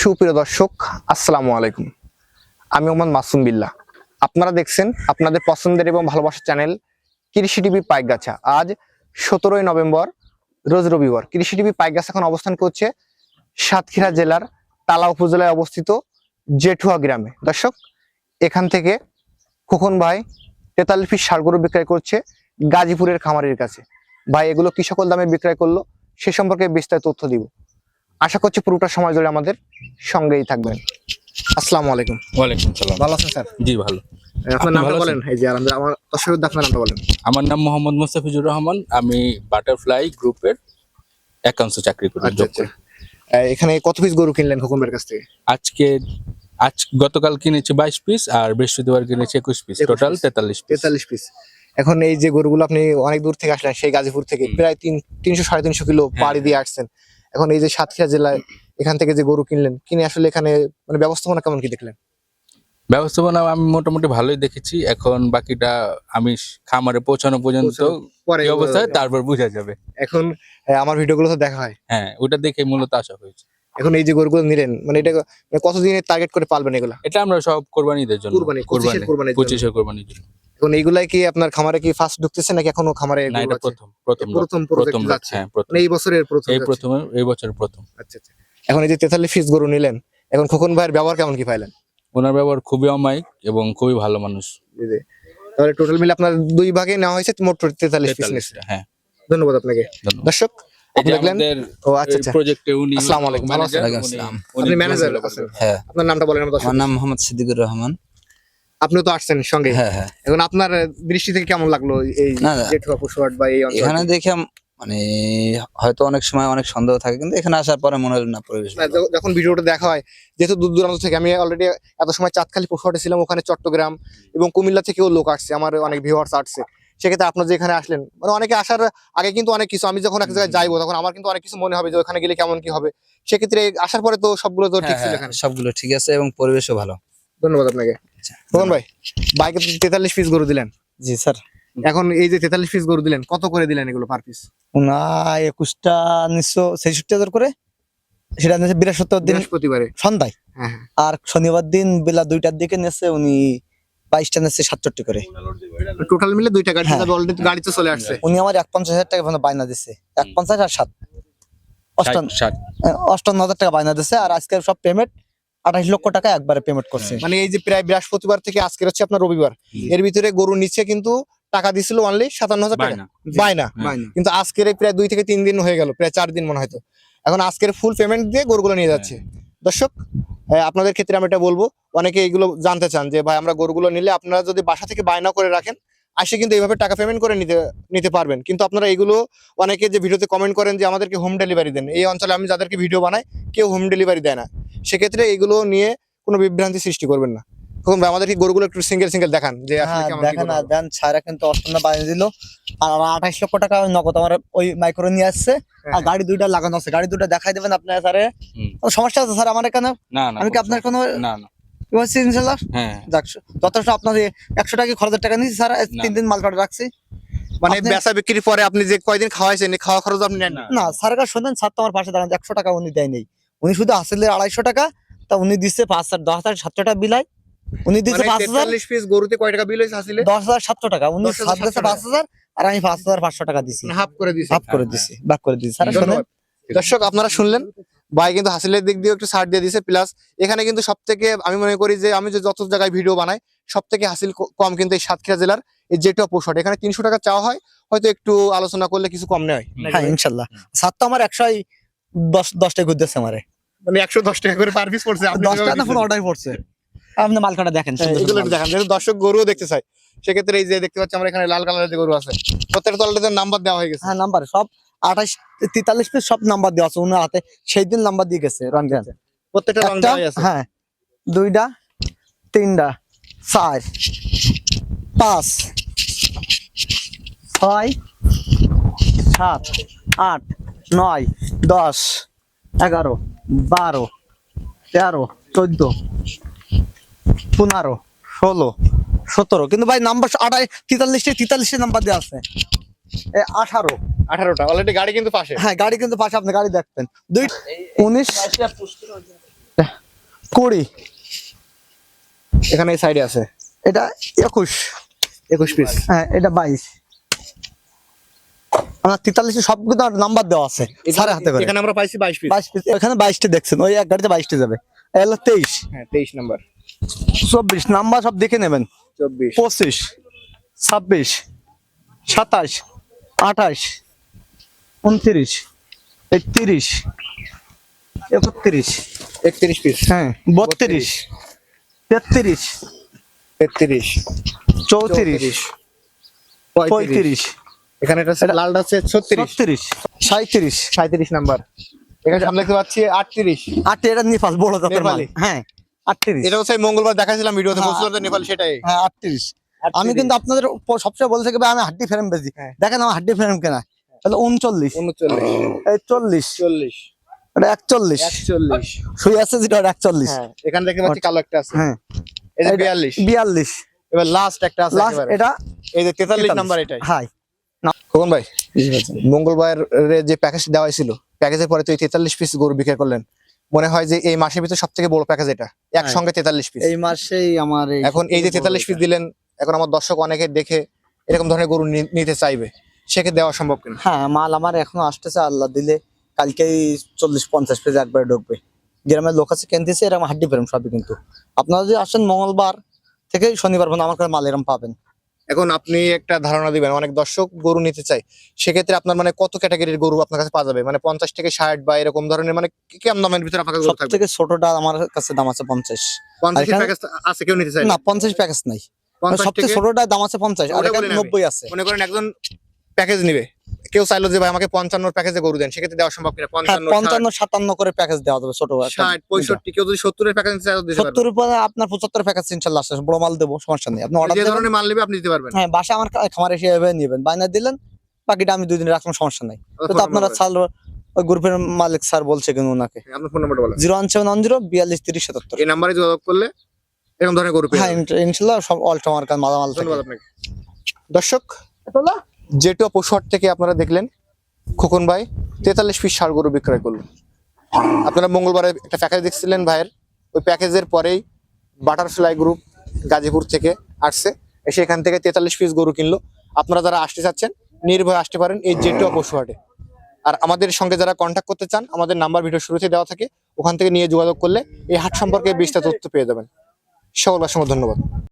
সুপ্রিয় দর্শক, আসসালামু আলাইকুম। আমি মোহাম্মদ মাসুম বিল্লাহ। আপনারা দেখছেন আপনাদের পছন্দের এবং ভালোবাসার চ্যানেল কৃষি টিভি পাইকগাছা। আজ সতেরোই নভেম্বর, রোজ রবিবার। কৃষি টিভি পাইকগাছা এখন অবস্থান করছে সাতক্ষীরা জেলার তালা উপজেলায় অবস্থিত জেঠুয়া গ্রামে। দর্শক, এখান থেকে খোকন ভাই তেতাল্লিশ পিস গরু বিক্রয় করছে গাজীপুরের খামারের কাছে। ভাই, এগুলো কি সকল দামে বিক্রয় করল? সে সম্পর্কে বিস্তারিত তথ্য দিব। আশা করছি পুরোটা সময় ধরে আমাদের সঙ্গেই থাকবেন। আসসালামু আলাইকুম। ওয়ালাইকুম সালাম। ভালো আছেন স্যার? জি ভালো। আপনার নামটা বলেন। এই যে আলহামদুলিল্লাহ আমার আপনার নামটা বলেন। আমার নাম মোহাম্মদ মোস্তাফিজুর রহমান। আমি বাটারফ্লাই গ্রুপের একাংশ চাকরি করি আচ্ছা আচ্ছা। এখানে কত পিস গরু কিনলেন হুকুমের কাছ থেকে? আজকে আজ গতকাল কিনেছি বাইশ পিস আর বৃহস্পতিবার কিনেছি একুশ পিস টোটাল তেতাল্লিশ তেতাল্লিশ পিস এখন এই যে গরুগুলো আপনি অনেক দূর থেকে আসলেন সেই গাজীপুর থেকে প্রায় তিন তিনশো সাড়ে তিনশো কিলো হ্যাঁ, পাড়ি দিয়ে আসছেন। এখন এই যে সাতক্ষীরা জেলায় এখান থেকে যে গরু কিনলেন কিনে আসলে এখানে মানে ব্যবস্থাপনা কেমন কি দেখলেন? ব্যবস্থাপনা আমি মোটামুটি ভালোই দেখেছি। এখন বাকিটা আমি খামারে পৌঁছানো পর্যন্ত পরে কি অবস্থা হয় তারপর বোঝা যাবে। এখন আমার ভিডিওগুলো তো দেখা হয়। হ্যাঁ ওটা দেখে মূলত আসা হয়েছে এখন এই যে গরুগুলো নিলেন মানে এটা মানে কতদিনের টার্গেট করে পালবেন এগুলো? এটা আমরা সব কোরবানিদের জন্য। কোরবানি কুরবানির পঁচিশের কোরবানির জন্য। এখন এইগুলাই কি আপনার খামারে কি ফার্স্ট ঢুকতেছে নাকি এখনও খামারে? প্রথম প্রথম প্রথম প্রথম যাচ্ছে। হ্যাঁ মানে এই বছরের প্রথম এই প্রথম এই বছর প্রথম। আচ্ছা আচ্ছা। এখন এই যে তেতাল্লিশ পিস গরু নিলেন এখন খোকন ভাইয়ের ব্যবহার কেমন কি পাইলেন? ওনার ব্যবহার খুবই অমায়িক এবং খুবই ভালো মানুষ। তাহলে টোটাল মিলে আপনার দুই ভাগে নেওয়া হয়েছে মোট তেতাল্লিশ পিস হ্যাঁ। ধন্যবাদ আপনাকে। দর্শক আচ্ছা আচ্ছা। হ্যাঁ। আপনার নামটা বলেন আমার নাম মোহাম্মদ সিদ্দিকুর রহমান। আপনিও তো আসছেন সঙ্গে। হ্যাঁ হ্যাঁ। এখন আপনার দৃষ্টি থেকে কেমন লাগল এই। জেঠুয়া বা এই এখানে দেখে মানে হয়তো অনেক সময় অনেক সন্দেহ থাকে কিন্তু এখানে আসার পরে মনে হলো না পরিবেশ যখন ভিডিওটা দেখা হয় যেহেতু দূর দূরান্ত থেকে আমি অলরেডি এত সময় চাঁদখালি পশুহাটে ছিলাম ওখানে চট্টগ্রাম এবং কুমিল্লা থেকেও লোক আসছে আমার অনেক ভিউয়ার্স আসছে। সেক্ষেত্রে আপনার যে এখানে আসলেন মানে অনেকে আসার আগে কিন্তু অনেক কিছু আমি যখন এক জায়গায় যাইবো তখন আমার কিন্তু অনেক কিছু মনে হবে যে ওখানে গেলে কেমন কি হবে। সেক্ষেত্রে আসার পরে তো সবগুলো তো ঠিক হ্যাঁ, ছিল হ্যাঁ, সবগুলো ঠিক আছে এবং পরিবেশও ভালো। ধন্যবাদ আপনাকে। আচ্ছা, মোহন ভাই বাইকে তেতাল্লিশ পিস গরু দিলেন। জি স্যার। এখন এই যে তেতাল্লিশ পিস গরু দিলেন কত করে দিলেন এগুলো পার পিস উনা একুশটা ছেষট্টি হাজার করে। সেটা নিয়েছে বৃহস্পতিবার দিন। বৃহস্পতিবারে। সন্ধ্যায়। হ্যাঁ হ্যাঁ। আর শনিবার দিন বেলা দুইটার দিকে নেছে উনি বাইশটা নেছে সাতষট্টি করে। টোটাল মিলে দুইটা গাড়ি হ্যাঁ। অলরেডি গাড়ি তো চলে আসছে। উনি আমার এক পঞ্চাশ হাজার টাকা পর্যন্ত বায়না দিচ্ছে এক পঞ্চাশ আর সাত। অষ্টান্ন হাজার টাকা বায়না দিচ্ছে আর আজকে সব পেমেন্ট আঠাশ লক্ষ টাকা একবারে পেমেন্ট করছে। মানে এই যে প্রায় বৃহস্পতিবার থেকে আজকে হচ্ছে আপনার রবিবার। এর ভিতরে গরু নিচে কিন্তু টাকা দিছিল অনলি সাতান্ন হাজার টাকা। বায়না। হ্যাঁ। কিন্তু আজকের প্রায় দুই থেকে তিন দিন হয়ে গেল প্রায় চার দিন মনে হয়তো এখন আজকের ফুল পেমেন্ট দিয়ে গরুগুলো নিয়ে যাচ্ছে। দর্শক আপনাদের ক্ষেত্রে আমি এটা বলব অনেকে এগুলো জানতে চান যে ভাই আমরা গরুগুলো নিলে আপনারা যদি বাসা থেকে বায়না করে রাখেন আসে কিন্তু এইভাবে টাকা পেমেন্ট করে নিতে নিতে পারবেন। কিন্তু আপনারা এগুলো অনেকে যে ভিডিওতে কমেন্ট করেন যে আমাদেরকে হোম ডেলিভারি দেন। এই অঞ্চলে আমি যাদেরকে ভিডিও বানাই কেউ হোম ডেলিভারি দেয় না। সেক্ষেত্রে এগুলো নিয়ে কোনো বিভ্রান্তি সৃষ্টি করবেন না। তখন আমাদেরকে গরুগুলো একটু সিঙ্গেল সিঙ্গেল দেখান যে হ্যাঁ কি দেখেন না দেন ছায়রা কিন্তু অষ্টান্ন বায়না দিল। আর আঠাশ লক্ষ টাকা নগদ আমার ওই মাইক্রো নিয়ে আসছে। আর হ্যাঁ। গাড়ি দুইটা লাগানো আছে। গাড়ি দুইটা দেখাই দেবেন আপনার স্যারে। সমস্যা আছে স্যার আমার এখানে? আমি কি আপনার কোনো না না। ইনশাল্লাহ? হ্যাঁ যাক যথেষ্ট আপনার একশো টাকা খরচের টাকা নিয়েছি স্যার? তিন দিন মাল কাটা রাখছি। মানে আপনি- বেচা বিক্রির পরে আপনি যে কয়দিন খাওয়াইছেন খাওয়া খরচ আপনি নেন না। না স্যার কাছে শুনেন স্যার তো আমার পাশে দাঁড়ান একশো টাকা উনি দেয় নেই। উনি শুধু আসলে আড়াইশো টাকা তা উনি দিচ্ছে পাঁচ হাজার দশ হাজার সাতশো টাকা বিলাই। উনি দিচ্ছে মানে পাঁচ হাজার পিস গরুতে কয় টাকা বিল হয়েছে আসলে? দশ হাজার সাতশো টাকা। উনি 10,700 দিচ্ছে পাঁচ হাজার আর আমি পাঁচ হাজার পাঁচশো টাকা দিছি। হাফ করে দিয়েছে ভাগ করে দিছি ভাগ করে দিছি। স্যার শুনেন। দর্শক আপনারা শুনলেন? ভাই কিন্তু হাসিলের দিক দিয়ে একটু ছাড় দিয়ে দিয়েছে প্লাস এখানে কিন্তু সব থেকে আমি মনে করি যে আমি যে যত জায়গায় ভিডিও বানাই সব থেকে হাসিল কম কিন্তু এই সাতক্ষীরা জেলার এই যেটা পোষট। এখানে তিনশো টাকা চাওয়া হয় হয়তো একটু আলোচনা করলে কিছু কম নেয়। হ্যাঁ ইনশাল্লাহ। স্যার তো আমার একশো দশ দশটায় ঘুরতেছে আমারে। মানে একশো দশ টাকা করে পার পিস পড়ছে। না দিচ্ছেন। অর্ডার পড়ছে। আপনি মাল কাটা দেখেন হ্যাঁ, এগুলো। দেখান। যেহেতু দর্শক গরুও দেখতে চাই সেক্ষেত্রে এই যে দেখতে পাচ্ছি আমরা এখানে লাল কালারের যে গরু আছে প্রত্যেকটা তলাতে নাম্বার দেওয়া হয়ে গেছে। হ্যাঁ নাম্বার সব আঠাশ তেতাল্লিশ পিস সব নাম্বার দেওয়া আছে। উনার হাতে সেই দিন নাম্বার দিয়ে গেছে রমজান প্রত্যেকটা রং দেওয়াই আছে। হ্যাঁ দুইটা তিনটা চার পাঁচ ছয় সাত আট নয় দশ এগারো বারো তেরো চোদ্দ পনেরো ষোলো সতেরো। কিন্তু ভাই নাম্বার আঠাশ তেতাল্লিশে তেতাল্লিশে নাম্বার দেওয়া আছে। এ আঠারো। আঠারোটা। অলরেডি গাড়ি কিন্তু পাশে। হ্যাঁ গাড়ি কিন্তু পাশে আপনি গাড়ি দেখবেন। দুই উনিশ কুড়ি। এখানে এই সাইডে আছে। এটা একুশ। একুশ পিস হ্যাঁ এটা বাইশ। আমার তেতাল্লিশে সবগুলো নাম্বার দেওয়া আছে সাড়ে হাতে করে। এখানে আমরা পাইছি বাইশ পিস বাইশ এখানে বাইশটা দেখছেন ওই এক গাড়িতে বাইশটা যাবে। এই তেইশ। হ্যাঁ তেইশ নাম্বার চব্বিশ নাম্বার সব দেখে নেবেন। চব্বিশ। পঁচিশ ছাব্বিশ সাতাশ আঠাশ উনত্রিশ একত্রিশ একত্রিশ। একত্রিশ পিস হ্যাঁ বত্রিশ তেত্রিশ তেত্রিশ। চৌত্রিশ পঁয়ত্রিশ এখানে এটা লালটা হচ্ছে ছত্রিশ। ছত্রিশ। সাঁত্রিশ সাঁত্রিশ নাম্বার। এখানে দেখতে পাচ্ছি আটত্রিশ। আট এটা নিফাস বড় জাতের মাল। নেপালি। হ্যাঁ আটত্রিশ। এটা হচ্ছে মঙ্গলবার দেখাছিলাম ভিডিওতে হ্যাঁ। নেপাল সেটাই। হ্যাঁ আটত্রিশ। আমি কিন্তু আপনাদের সবসময় বলছে কি আমি হাড্ডি ফ্রেম বেশি। হ্যাঁ। দেখেন আমার হাড্ডি ফ্রেম কেনা। তাহলে উনচল্লিশ। উনচল্লিশ। এই চল্লিশ। চল্লিশ। একচল্লিশ। একচল্লিশ। আছে যেটা একচল্লিশ। হ্যাঁ এখানে দেখতে পাচ্ছি কালো একটা আছে। হ্যাঁ। এটা- বিয়াল্লিশ। বিয়াল্লিশ। এবার লাস্ট একটা আছে লাস্ট এটা এই যে তেতাল্লিশ 43 নাম্বার এটাই। খোকন ভাই মঙ্গলবার যে প্যাকেজ দেওয়া হয়েছিল প্যাকেজের পরে তুই তেতাল্লিশ পিস গরু বিক্রি করলেন। মনে হয় যে এই মাসের ভিতরে সব থেকে বড় প্যাকেজ এটা একসঙ্গে তেতাল্লিশ পিস এই মাসেই আমার এখন এই যে তেতাল্লিশ পিস দিলেন এখন আমার দর্শক অনেকে দেখে এরকম ধরনের গরু নিতে চাইবে সেকে দেওয়া সম্ভব কিনা? হ্যাঁ মাল আমার এখনও আসতেছে আল্লাহ দিলে কালকেই চল্লিশ পঞ্চাশ পিস একবারে ঢুকবে। গ্রামের লোক আছে কিনতেছে এরকম হাড্ডি ফ্রেম সবই কিন্তু। আপনারা যদি আসেন মঙ্গলবার থেকে শনিবার পর্যন্ত আমার কাছে মাল এরকম পাবেন। এখন আপনি একটা ধারণা দিবেন অনেক দর্শক গরু নিতে চাই সেক্ষেত্রে আপনার মানে কত ক্যাটাগরির গরু আপনার কাছে পাওয়া যাবে? মানে পঞ্চাশ থেকে ষাট বা এরকম ধরনের মানে কি- কেমন দামের ভিতরে আপনার কাছে সব থেকে ছোটটা আমার কাছে দাম আছে পঞ্চাশ। আছে কেউ নিতে চাই না? পঞ্চাশ প্যাকেজ নাই। সবচেয়ে ছোটটা দাম আছে পঞ্চাশ আর। নব্বই আছে। মনে করেন একজন প্যাকেজ নিবে। কেউ চাইলো যে ভাই আমাকে পঞ্চান্ন প্যাকেজে গরু দেন। সেক্ষেত্রে দেওয়া সম্ভব কিনা? হ্যাঁ পঞ্চান্ন সাতান্ন করে প্যাকেজ দেওয়া যাবে ছোট ষাট পঁয়ষট্টি কেউ যদি সত্তরের প্যাকেজ সত্তর উপরে আপনার পঁচাত্তর প্যাকেজ ইনশাল্লাহ আসে। বড় মাল দেবো সমস্যা নেই। আপনি অর্ডার ধরনের মাল নেবে আপনি দিতে পারবেন। হ্যাঁ বাসা আমার খামার এসে এভাবে নেবেন। বায়না দিলেন বাকিটা আমি দুই দিন রাখলাম সমস্যা নাই। তো তো আপনারা চাল ওই গ্রুপের মালিক স্যার বলছে কিন্তু ওনাকে। আপনার ফোন নাম্বারটা বলেন। Zero one seven one zero বিয়াল্লিশ তিরিশ সাতাত্তর। এই নাম্বারে যোগাযোগ করলে এরকম ধরনের গরু হ্যাঁ ইনশাল্লাহ সব অল আমার মালামাল ধন্যবাদ আপনাকে। দর্শক যেটুয়া পশুহাট থেকে আপনারা দেখলেন খোকন ভাই তেতাল্লিশ পিস ষাড় গরু বিক্রয় করল। আপনারা মঙ্গলবারে একটা প্যাকেজ দেখছিলেন ভাইয়ের। ওই প্যাকেজের পরেই বাটারফ্লাই গ্রুপ গাজীপুর থেকে আসছে। এসে এখান থেকে তেতাল্লিশ পিস গরু কিনলো। আপনারা যারা আসতে চাচ্ছেন, নির্ভয়ে আসতে পারেন এই জেটুয়া পশুহাটে আর আমাদের সঙ্গে যারা কন্ট্যাক্ট করতে চান, আমাদের নাম্বার ভিডিও শুরুতে দেওয়া থাকে। ওখান থেকে নিয়ে যোগাযোগ করলে এই হাট সম্পর্কে বিস্তারিত তথ্য পেয়ে যাবেন। সকল অসংখ্য ধন্যবাদ।